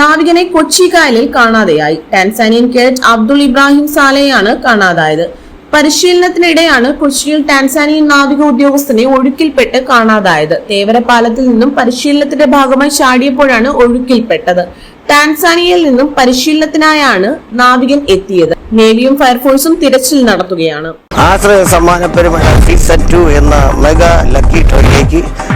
നാവികനെ കൊച്ചി കായലിൽ കാണാതെയായി. Tanzanian cadet Abdul Ibrahim സാലെയാണ് കാണാതായത്. പരിശീലനത്തിനിടെയാണ് കൊച്ചിയിൽ ടാൻസാനിയൻ നാവിക ഉദ്യോഗസ്ഥനെ ഒഴുക്കിൽപ്പെട്ട് കാണാതായത്. തേവര പാലത്തിൽ നിന്നും പരിശീലനത്തിന്റെ ഭാഗമായി ചാടിയപ്പോഴാണ് ഒഴുക്കിൽപ്പെട്ടത്. ടാൻസാനിയയിൽ നിന്നും പരിശീലനത്തിനായാണ് നാവികൻ എത്തിയത്. നേവിയും ഫയർഫോഴ്സും തിരച്ചിൽ നടത്തുകയാണ്. ആശ്രയ സമ്മാന പെരുമഴ സീസൺ ടു എന്ന മെഗാ ലക്കി ഡ്രോയിലേക്ക്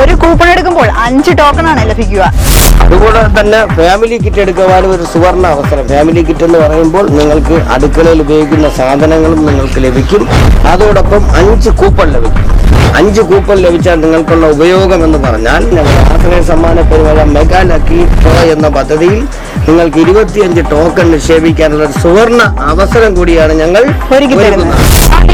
ഒരു കൂപ്പൺ എടുക്കുമ്പോൾ അഞ്ച് ടോക്കൺ ആണ് ലഭിക്കുക. അതുപോലെ തന്നെ ഫാമിലി കിറ്റ് എടുക്കുവാനും ഒരു സുവർണ അവസരം. ഫാമിലി കിറ്റ് എന്ന് പറയുമ്പോൾ നിങ്ങൾക്ക് അടുക്കളയിൽ ഉപയോഗിക്കുന്ന സാധനങ്ങളും നിങ്ങൾക്ക് ലഭിക്കും. അതോടൊപ്പം അഞ്ച് കൂപ്പൺ ലഭിക്കും. അഞ്ച് കൂപ്പൺ ലഭിച്ചാൽ നിങ്ങൾക്കുള്ള ഉപയോഗം എന്ന് പറഞ്ഞാൽ ഞങ്ങൾ ആശ്രയ സമ്മാന പരിപാടി മെഗാ ലക്കി ടോ എന്ന പദ്ധതിയിൽ നിങ്ങൾക്ക് ഇരുപത്തിയഞ്ച് ടോക്കൺ നിക്ഷേപിക്കാനുള്ള ഒരു സുവർണ അവസരം കൂടിയാണ് ഞങ്ങൾ ഒരുക്കി തരുന്നത്.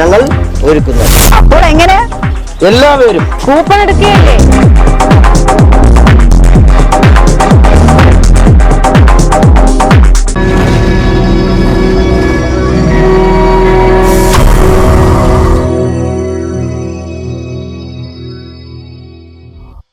ഞങ്ങൾ ഒരുക്കുന്നത് അപ്പോൾ എങ്ങനെ? എല്ലാവരും കൂപ്പൺ എടുക്കുകയല്ലേ?